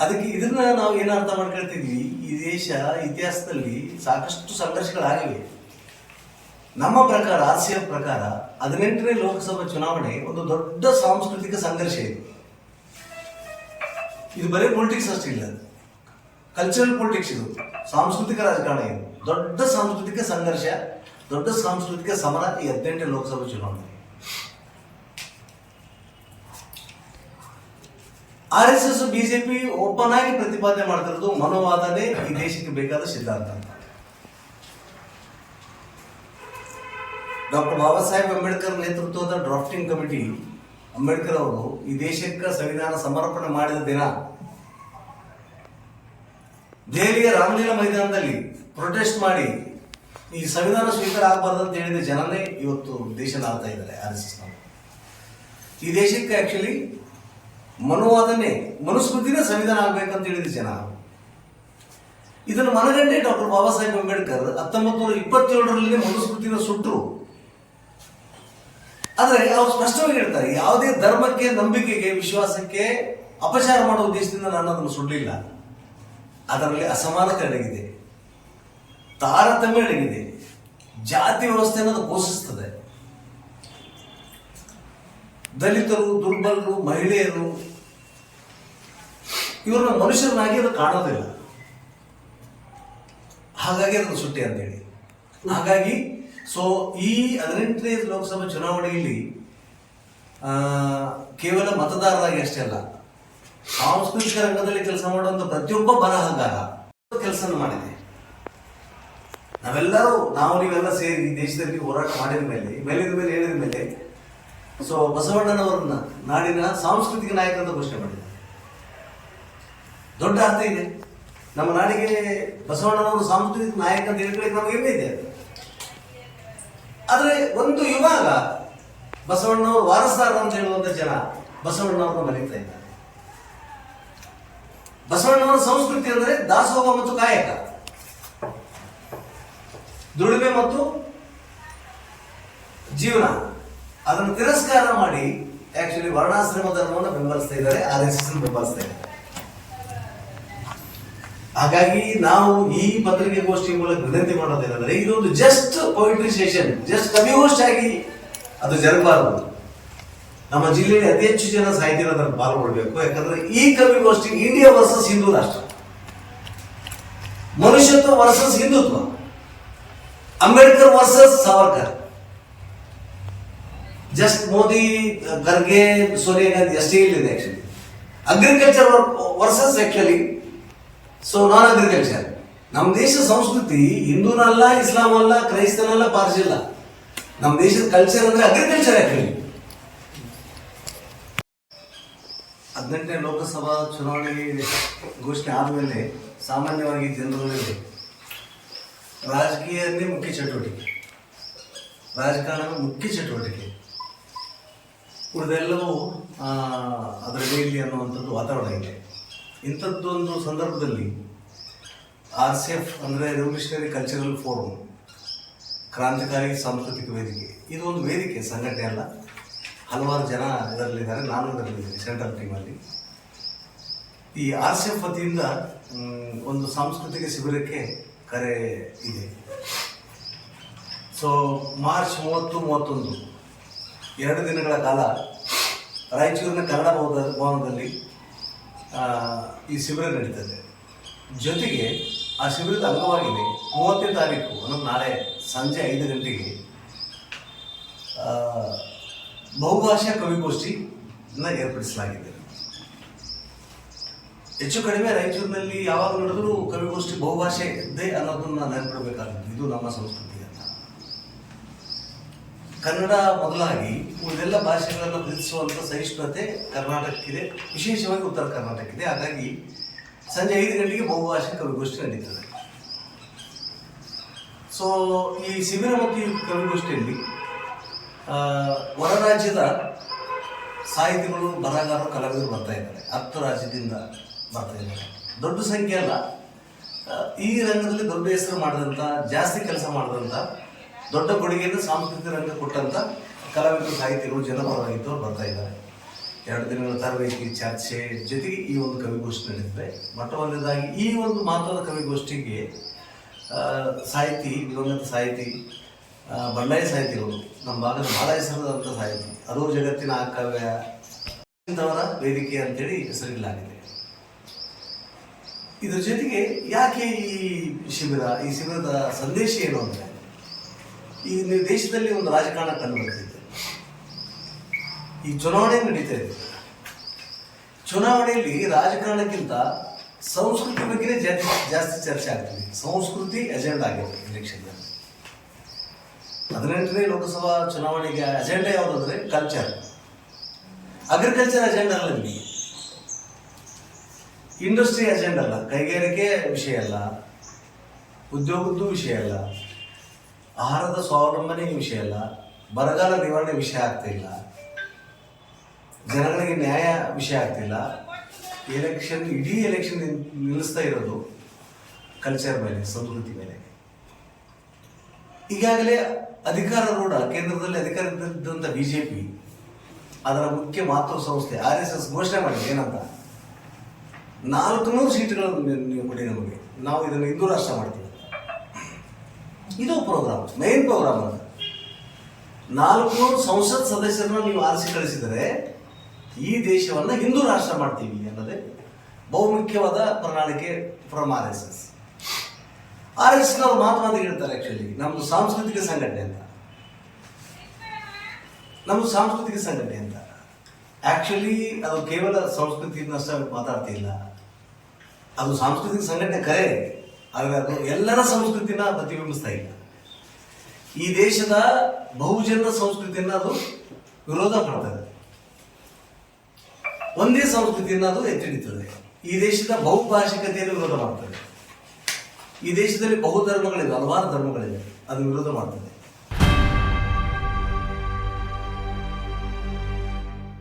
ಅದಕ್ಕೆ ಇದನ್ನ ನಾವು ಏನು ಅರ್ಥ ಮಾಡ್ಕೊಳ್ತಿದ್ವಿ? ಈ ದೇಶ ಇತಿಹಾಸದಲ್ಲಿ ಸಾಕಷ್ಟು ಸಂಘರ್ಷಗಳಾಗಿವೆ. ನಮ್ಮ ಪ್ರಕಾರ, ಆಸಿಯ ಪ್ರಕಾರ ಹದಿನೆಂಟನೇ ಲೋಕಸಭಾ ಚುನಾವಣೆ ಒಂದು ದೊಡ್ಡ ಸಾಂಸ್ಕೃತಿಕ ಸಂಘರ್ಷ ಇದೆ. ಇದು ಬರೀ ಪೊಲಿಟಿಕ್ಸ್ ಅಷ್ಟೇ ಇಲ್ಲ. ಕಲ್ಚರಲ್ ಪೊಲಿಟಿಕ್ಸ್ ಇದು. ಸಾಂಸ್ಕೃತಿಕ ರಾಜಕಾರಣ ಇದು. ದೊಡ್ಡ ಸಾಂಸ್ಕೃತಿಕ ಸಂಘರ್ಷ, ದೊಡ್ಡ ಸಾಂಸ್ಕೃತಿಕ ಸಮರ ಈ ಹದಿನೆಂಟನೇ ಲೋಕಸಭಾ ಚುನಾವಣೆ. R S S BJP open ಆಗಿ ಪ್ರತಿಪಾದನೆ ಮಾಡ್ತಿರೋದು ಮನೋವಾದನೆ ಈ ದೇಶಕ್ಕೆ ಬೇಕಾದ ಸಿದ್ಧಾಂತ. ಡಾಕ್ಟರ್ ಬಾಬಾ ಸಾಹೇಬ್ ಅಂಬೇಡ್ಕರ್ ನೇತೃತ್ವದ ಡ್ರಾಫ್ಟಿಂಗ್ ಕಮಿಟಿ, ಅಂಬೇಡ್ಕರ್ ಅವರು ಈ ದೇಶಕ್ಕೆ ಸಂವಿಧಾನ ಸಮರ್ಪಣೆ ಮಾಡಿದ ದಿನ. ದೆಹಲಿಯ ರಾಮಲೀಲಾ ಮೈದಾನದಲ್ಲಿ ಪ್ರೊಟೆಸ್ಟ್ ಮಾಡಿ ಈ ಸಂವಿಧಾನ ಸ್ವೀಕಾರ ಆಗಬಾರ್ದು ಅಂತ ಹೇಳಿದ ಜನನೇ ಇವತ್ತು ದೇಶ ಆಗ್ತಾ ಇದ್ದಾರೆ ಆರ್ ಎಸ್ ಎಸ್ ಈ ದೇಶಕ್ಕೆ ಆಕ್ಚುಲಿ ಮನುವಾದನೆ, ಮನುಸ್ಮೃತಿನೇ ಸಂವಿಧಾನ ಆಗ್ಬೇಕಂತ ಹೇಳಿದ ಜನ. ಇದನ್ನು ಮನಗಂಡೆ ಡಾಕ್ಟರ್ ಬಾಬಾ ಸಾಹೇಬ್ ಅಂಬೇಡ್ಕರ್ ಹತ್ತೊಂಬತ್ತು ನೂರ ಇಪ್ಪತ್ತೇಳರಲ್ಲಿ ಮನುಸ್ಮೃತಿನ ಸುಟ್ಟರು ಆದರೆ ಅವ್ರು ಸ್ಪಷ್ಟವಾಗಿ ಹೇಳ್ತಾರೆ, ಯಾವುದೇ ಧರ್ಮಕ್ಕೆ, ನಂಬಿಕೆಗೆ, ವಿಶ್ವಾಸಕ್ಕೆ ಅಪಚಾರ ಮಾಡುವ ಉದ್ದೇಶದಿಂದ ನಾನು ಅದನ್ನು ಸುಡಲಿಲ್ಲ. ಅದರಲ್ಲಿ ಅಸಮಾನತೆ ಅಡಗಿದೆ. ತಾರತಮ್ಯ ಅಡಗಿದೆ. ಜಾತಿ ವ್ಯವಸ್ಥೆಯನ್ನು ಅದು ಪೋಷಿಸ್ತದೆ. ದಲಿತರು, ದುರ್ಬಲರು, ಮಹಿಳೆಯರು, ಇವ್ರನ್ನ ಮನುಷ್ಯರನ್ನಾಗಿ ಅದು ಕಾಣೋದಿಲ್ಲ. ಹಾಗಾಗಿ ಅದನ್ನು ಸುಟ್ಟಿ ಅಂತೇಳಿ. ಹಾಗಾಗಿ ಸೊ ಈ ಹದಿನೆಂಟನೇ ಲೋಕಸಭಾ ಚುನಾವಣೆಯಲ್ಲಿ ಕೇವಲ ಮತದಾರರಾಗಿ ಅಷ್ಟೇ ಅಲ್ಲ, ಸಾಂಸ್ಕೃತಿಕ ರಂಗದಲ್ಲಿ ಕೆಲಸ ಮಾಡುವಂತ ಪ್ರತಿಯೊಬ್ಬ ಬರಹಗಾರ ಕೆಲಸ ಮಾಡಿದೆ. ನಾವೆಲ್ಲರೂ, ನಾವು ನೀವೆಲ್ಲ ಸೇರಿ ದೇಶದಲ್ಲಿ ಹೋರಾಟ ಮಾಡಿದ ಮೇಲೆ, ಮೇಲಿದ ಮೇಲೆ ಹೇಳಿದ ಮೇಲೆ ಸೊ ಬಸವಣ್ಣನವರನ್ನ ನಾಡಿನ ಸಾಂಸ್ಕೃತಿಕ ನಾಯಕ ಅಂತ ಘೋಷಣೆ ಮಾಡಿದ್ದಾರೆ. ದೊಡ್ಡ ಅರ್ಥ ಇದೆ. ನಮ್ಮ ನಾಡಿಗೆ ಬಸವಣ್ಣನವರು ಸಾಂಸ್ಕೃತಿಕ ನಾಯಕ ಅಂತ ಹೇಳ್ಕೊಳ್ಳಿಕ್ಕೆ ನಮಗೆ ಹೆಮ್ಮೆ ಇದೆ. ಆದ್ರೆ ಒಂದು ಯುವಾಗ ಬಸವಣ್ಣವರು ವಾರಸ್ದಾರ ಅಂತ ಹೇಳುವಂತ ಜನ ಬಸವಣ್ಣವ್ರನ್ನ ಮರೀತಾ ಇದ್ದಾರೆ. ಬಸವಣ್ಣವರ ಸಂಸ್ಕೃತಿ ಅಂದರೆ ದಾಸೋಹ ಮತ್ತು ಕಾಯಕ. ದುಡಿಮೆ ಮತ್ತು ಜೀವನ. ಅದನ್ನು ತಿರಸ್ಕಾರ ಮಾಡಿ ಆಕ್ಚುಲಿ ವರ್ಣಾಶ್ರಮ ಧರ್ಮವನ್ನು ಬೆಂಬಲಿಸ್ತಾ ಇದ್ದಾರೆ ಆರ್ ಎಸ್ ಎಸ್ ಬೆಂಬಲಿಸ್ತಾ ಇದ್ದಾರೆ. ಹಾಗಾಗಿ ನಾವು ಈ ಪತ್ರಿಕೆ ಗೋಷ್ಠಿ ಮೂಲಕ ವಿನಂತಿ ಮಾಡೋದೇನೆಂದರೆ ಇದೊಂದು ಜಸ್ಟ್ ಪೊಯಿಟ್ರಿ ಸೆಷನ್ ಜಸ್ಟ್ ಕವಿಗೋಷ್ಠಿ ಆಗಿ ಅದು ಜರಬಾರದು ನಮ್ಮ ಜಿಲ್ಲೆಯಲ್ಲಿ ಅತಿ ಹೆಚ್ಚು ಜನ ಸಾಹಿತ್ಯ ಪಾಲ್ಗೊಳ್ಬೇಕು, ಯಾಕಂದ್ರೆ ಈ ಕವಿಗೋಷ್ಠಿ ಇಂಡಿಯಾ ವರ್ಸಸ್ ಹಿಂದೂ ರಾಷ್ಟ್ರ. ಮನುಷ್ಯತ್ವ versus Hindutva Ambedkar versus Savarkar. Just Modi Kharge Sonia Gandhi ಅಷ್ಟೇ ಇಲ್ಲಿದೆ actually agriculture versus actually so non agriculture ನಮ್ಮ ದೇಶ ಸಂಸ್ಕೃತಿ ಹಿಂದೂನಲ್ಲ ಇಸ್ಲಾಂ ಅಲ್ಲ ಕ್ರೈಸ್ತನಲ್ಲ ಪಾರ್ಸಿ ಅಲ್ಲ ನಮ್ಮ ದೇಶದ ಕಲ್ಚರ್ ಅಂದ್ರೆ ಅಗ್ರಿಕಲ್ಚರ್ ಆಕ್ಚುಲಿ ಹದಿನೆಂಟನೇ ಲೋಕಸಭಾ ಚುನಾವಣೆ ಘೋಷಣೆ ಆದಮೇಲೆ ಸಾಮಾನ್ಯವಾಗಿ ಜನರಲ್ಲಿ ರಾಜಕೀಯದಲ್ಲಿ ಮುಖ್ಯ ಚಟುವಟಿಕೆ. ರಾಜಕಾರಣ ಮುಖ್ಯ ಚಟುವಟಿಕೆ. ಉಳಿದೆಲ್ಲವೂ ಅದರ ಮೇಲೆ ಅನ್ನುವಂಥದ್ದು ವಾತಾವರಣ ಇದೆ. ಇಂಥದ್ದೊಂದು ಸಂದರ್ಭದಲ್ಲಿ ಆರ್ ಸಿ ಎಫ್ ಅಂದರೆ ರೆವಲ್ಯೂಷನರಿ ಕಲ್ಚರಲ್ ಫೋರಮ್ ಕ್ರಾಂತಿಕಾರಿ ಸಾಂಸ್ಕೃತಿಕ ವೇದಿಕೆ ಇದು ಒಂದು ವೇದಿಕೆ, ಸಂಘಟನೆ ಅಲ್ಲ. ಹಲವಾರು ಜನ ಇದರಲ್ಲಿದ್ದಾರೆ, ನಾನು ಇದರಲ್ಲಿದ್ದೀನಿ ಸೆಂಟ್ರಲ್ ಟೀಮಲ್ಲಿ. ಈ ಆರ್ ಸಿ ಎಫ್ ವತಿಯಿಂದ ಒಂದು ಸಾಂಸ್ಕೃತಿಕ ಶಿಬಿರಕ್ಕೆ ಕರೆ ಇದೆ. ಸೊ ಮಾರ್ಚ್ ಮೂವತ್ತು, ಮೂವತ್ತೊಂದು. ಎರಡು ದಿನಗಳ ಕಾಲ ರಾಯಚೂರಿನ ಕನ್ನಡ ಭವನ ಭವನದಲ್ಲಿ ಈ ಶಿಬಿರ ನಡೀತದೆ. ಜೊತೆಗೆ ಆ ಶಿಬಿರದ ಅಂಗವಾಗಿದೆ, ಮೂವತ್ತನೇ ತಾರೀಕು, ಅಂದರೆ ನಾಳೆ ಸಂಜೆ ಐದು ಗಂಟೆಗೆ. ಬಹುಭಾಷಾ ಕವಿಗೋಷ್ಠಿನ ಏರ್ಪಡಿಸಲಾಗಿದೆ. ಹೆಚ್ಚು ಕಡಿಮೆ ರಾಯಚೂರಿನಲ್ಲಿ ಯಾವಾಗ ನಡೆದರೂ ಕವಿಗೋಷ್ಠಿ ಬಹುಭಾಷೆ ಇದೆ ಅನ್ನೋದನ್ನ ನೆನಪಿಡಬೇಕಾಗುತ್ತೆ ಇದು ನಮ್ಮ ಸಂಸ್ಕೃತಿ. ಕನ್ನಡ ಮೊದಲಾಗಿ ಉಳಿದೆಲ್ಲ ಭಾಷೆಗಳನ್ನು ಪ್ರೀತಿಸುವಂತ ಸಹಿಷ್ಣುತೆ ಕರ್ನಾಟಕಕ್ಕಿದೆ. ವಿಶೇಷವಾಗಿ ಉತ್ತರ ಕರ್ನಾಟಕಕ್ಕಿದೆ. ಹಾಗಾಗಿ ಸಂಜೆ ಐದು ಗಂಟೆಗೆ ಬಹುಭಾಷೆ ಕವಿಗೋಷ್ಠಿ ನಡೀತದೆ. ಸೊ ಈ ಶಿಬಿರ ಮತ್ತು ಕವಿಗೋಷ್ಠಿಯಲ್ಲಿ ಹೊರ ರಾಜ್ಯದ ಸಾಹಿತಿಗಳು, ಬರಹಗಾರರು, ಕಲಾವಿದರು ಬರ್ತಾ ಇದ್ದಾರೆ. ಹತ್ತು ರಾಜ್ಯದಿಂದ ಬರ್ತಾ ಇದ್ದಾರೆ. ದೊಡ್ಡ ಸಂಖ್ಯೆ ಅಲ್ಲ. ಈ ರಂಗದಲ್ಲಿ ದೊಡ್ಡ ಹೆಸರು ಮಾಡಿದಂಥ ಜಾಸ್ತಿ ಕೆಲಸ ಮಾಡಿದಂಥ ದೊಡ್ಡ ಕೊಡುಗೆಯನ್ನು ಸಾಂಸ್ಕೃತಿಕ ರಂಗ ಕೊಟ್ಟಂಥ ಕಲಾವಿದರು ಸಾಹಿತಿಗಳು ಜನಪರವಾಗಿದ್ದವರು ಬರ್ತಾ ಇದ್ದಾರೆ. ಎರಡು ದಿನಗಳ ತರಬೇತಿ ಚರ್ಚೆ ಜೊತೆಗೆ ಈ ಒಂದು ಕವಿಗೋಷ್ಠಿ ನಡೆದಿದೆ. ಮೊಟ್ಟ ಮೊದಲನೇದಾಗಿ ಈ ಒಂದು ಮಹತ್ವದ ಕವಿಗೋಷ್ಠಿಗೆ ಸಾಹಿತಿ, ದಿವಂಗತ ಸಾಹಿತಿ ಬಂಡಾಯ ಸಾಹಿತಿಗಳು, ನಮ್ಮ ಭಾಗದ ಬಹಳ ಹೆಸರಾದಂಥ ಸಾಹಿತಿ ಅದು ಜಗತ್ತಿನ ಆ ಕಾವ್ಯ ಇಂಥವರ ವೇದಿಕೆ ಅಂತೇಳಿ ಹೆಸರಿಲ್ಲಾಗಿದೆ ಇದ್ರ ಜೊತೆಗೆ ಯಾಕೆ ಈ ಶಿಬಿರ, ಈ ಶಿಬಿರದ ಸಂದೇಶ ಏನು ಅಂದರೆ ಈ ದೇಶದಲ್ಲಿ ಒಂದು ರಾಜಕಾರಣ ಕಂಡು ಬರ್ತಿದೆ ಈ ಚುನಾವಣೆ ನಡೀತಾ ಇದೆ. ಚುನಾವಣೆಯಲ್ಲಿ ರಾಜಕಾರಣಕ್ಕಿಂತ ಸಂಸ್ಕೃತಿ ಬಗ್ಗೆನೇ ಜಾಸ್ತಿ ಜಾಸ್ತಿ ಚರ್ಚೆ ಆಗ್ತದೆ. ಸಂಸ್ಕೃತಿ ಅಜೆಂಡಾ ಆಗಿದೆ ಎಲೆಕ್ಷನ್ನಲ್ಲಿ ಹದಿನೆಂಟನೇ ಲೋಕಸಭಾ ಚುನಾವಣೆಗೆ ಅಜೆಂಡಾ ಯಾವುದಂದ್ರೆ ಕಲ್ಚರ್ ಅಗ್ರಿಕಲ್ಚರ್ ಅಜೆಂಡಾ ಅಲ್ಲ ನಿಮಗೆ. ಇಂಡಸ್ಟ್ರಿ ಅಜೆಂಡಾ ಅಲ್ಲ. ಕೈಗಾರಿಕೆ ವಿಷಯ ಅಲ್ಲ. ಉದ್ಯೋಗದ್ದು ವಿಷಯ ಅಲ್ಲ. ಆಹಾರದ ಸ್ವಾವಲಂಬನೆ ವಿಷಯ ಅಲ್ಲ, ಬರಗಾಲ ನಿವಾರಣೆ ವಿಷಯ ಆಗ್ತಿಲ್ಲ ಜನಗಳಿಗೆ ನ್ಯಾಯ ವಿಷಯ ಆಗ್ತಿಲ್ಲ ಎಲೆಕ್ಷನ್ ಇಡೀ ಎಲೆಕ್ಷನ್ ನಿಲ್ಲಿಸ್ತಾ ಇರೋದು ಕಲ್ಚರ್ ಮೇಲೆ, ಸಂಸ್ಕೃತಿ ಮೇಲೆ. ಈಗಾಗಲೇ ಅಧಿಕಾರ ರೂಢ ಕೇಂದ್ರದಲ್ಲಿ ಅಧಿಕಾರ ಇದ್ದಂಥ ಬಿಜೆಪಿ ಅದರ ಮುಖ್ಯ ಮಾತೃ ಸಂಸ್ಥೆ ಆರ್ ಎಸ್ ಎಸ್ ಘೋಷಣೆ ಮಾಡಿ ಏನಂತ? ನಾಲ್ಕುನೂರು ಸೀಟ್ಗಳನ್ನು ನೀವು- ನೀವು ಕೊಡಿ ನಮಗೆ. ನಾವು ಇದನ್ನು ಹಿಂದೂ ರಾಷ್ಟ್ರ ಮಾಡ್ತೀವಿ. ಇದು ಪ್ರೋಗ್ರಾಮ್ ಮೇನ್ ಪ್ರೋಗ್ರಾಮ್ ಅಂತ ನಾಲ್ಕುನೂರು ಸಂಸತ್ ಸದಸ್ಯರನ್ನ ನೀವು ಆರಿಸಿ ಕಳಿಸಿದರೆ ಈ ದೇಶವನ್ನ ಹಿಂದೂ ರಾಷ್ಟ್ರ ಮಾಡ್ತೀವಿ ಅನ್ನೋದೇ ಬಹುಮುಖ್ಯವಾದ ಪ್ರಣಾಳಿಕೆ from R S S R S ನವರು ಮಾತು ಮಾತಿಗೆ ಹೇಳ್ತಾರೆ ಆಕ್ಚುಲಿ ನಮ್ದು ಸಾಂಸ್ಕೃತಿಕ ಸಂಘಟನೆ ಅಂತ. ನಮ್ದು ಸಾಂಸ್ಕೃತಿಕ ಸಂಘಟನೆ ಅಂತ. ಆಕ್ಚುಲಿ ಅದು ಕೇವಲ ಸಂಸ್ಕೃತಿಯನ್ನಷ್ಟೇ ಮಾತಾಡ್ತಿಲ್ಲ. ಅದು ಸಾಂಸ್ಕೃತಿಕ ಸಂಘಟನೆ ಕರೆ ಆದರೆ ಅದು ಎಲ್ಲರ ಸಂಸ್ಕೃತಿನ ಪ್ರತಿಬಿಂಬಿಸ್ತಾ ಇಲ್ಲ. ಈ ದೇಶದ ಬಹುಜನ ಸಂಸ್ಕೃತಿಯನ್ನ ಅದು ವಿರೋಧ ಮಾಡ್ತದೆ ಒಂದೇ ಸಂಸ್ಕೃತಿಯನ್ನ ಅದು ಎತ್ತಿ ಹಿಡಿತದೆ ಈ ದೇಶದ ಬಹುಭಾಷಿಕತೆಯನ್ನು ವಿರೋಧ ಮಾಡ್ತದೆ. ಈ ದೇಶದಲ್ಲಿ ಬಹುಧರ್ಮಗಳಿವೆ, ಹಲವಾರು ಧರ್ಮಗಳಿವೆ, ಅದು ವಿರೋಧ ಮಾಡ್ತದೆ.